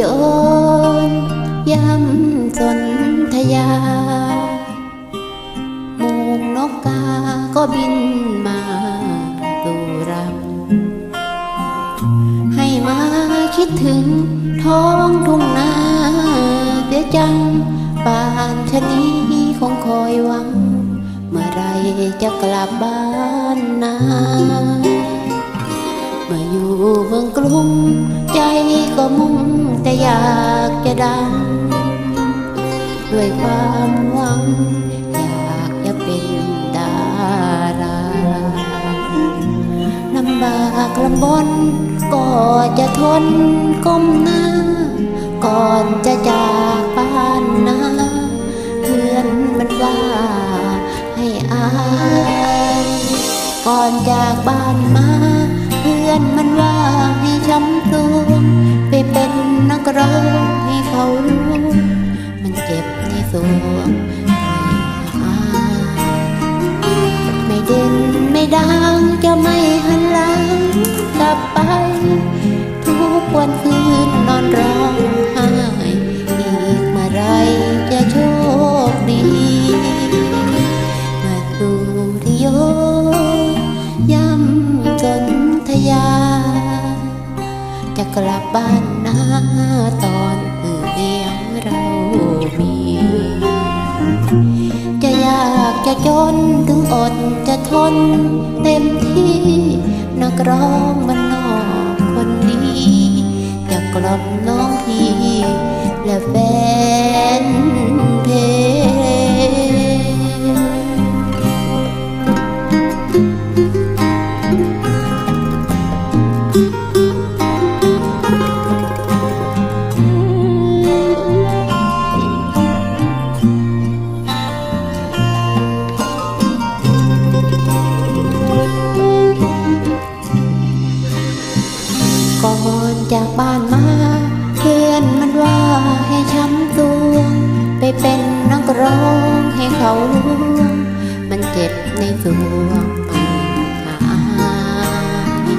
ยน ย้ำสนธยาหมูงนกกาก็บินมาสู่เราให้มาคิดถึงท้องทุ่งนาเสียจังป่านชนี้คงคอยหวัง เมื่อไรจะกลับบ้านนามื่อยู่เมืองกรุงใจก็มุ่ง อยากจะดัง ด้วยความหวัง อยากจะเป็นดาราลำบากลำบน ก็จะทนก้มหน้า ก่อนจะจากบ้านนาเพื่อนมันว่าให้อายก่อนจากบ้านมา พื่อนมันว่าให้ช้ำตัวไปเป็นนักร้องให้เขารู้มันเจ็บในสวงไม่เด่นไม่ดังจะไม่หันหลังกลับไป ทุกวันคืน บ้านนาตอนอือเดียงเรามี จะยากจะจนถึงอดจะทนเต็มที่นักร้องมันนอกคนนี้จะกล่อมน้องพี่และแฟน เพื่อนมันว่าให้ช้ำตัว ไปเป็นนักร้องให้เขารู้มันเจ็บในสวงไม่หาย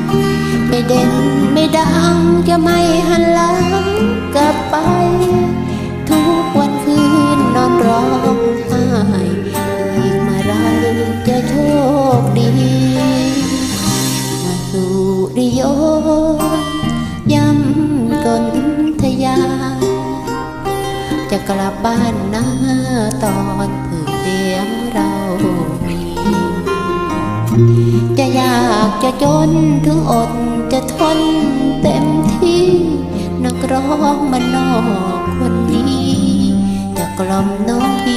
ไม่เด่นไม่ดังจะไม่หันหลังกลับไป ทุกวันคืนนอนร้องไห้อีกเมื่อไรจะโชคดี จะกลับบ้านนาตอนผืนเสียงเรามีจะอยากจะจนถึงอดจะทนเต็มที่นักร้องมันนอกคนนี้ จะกล่อมน้องพี่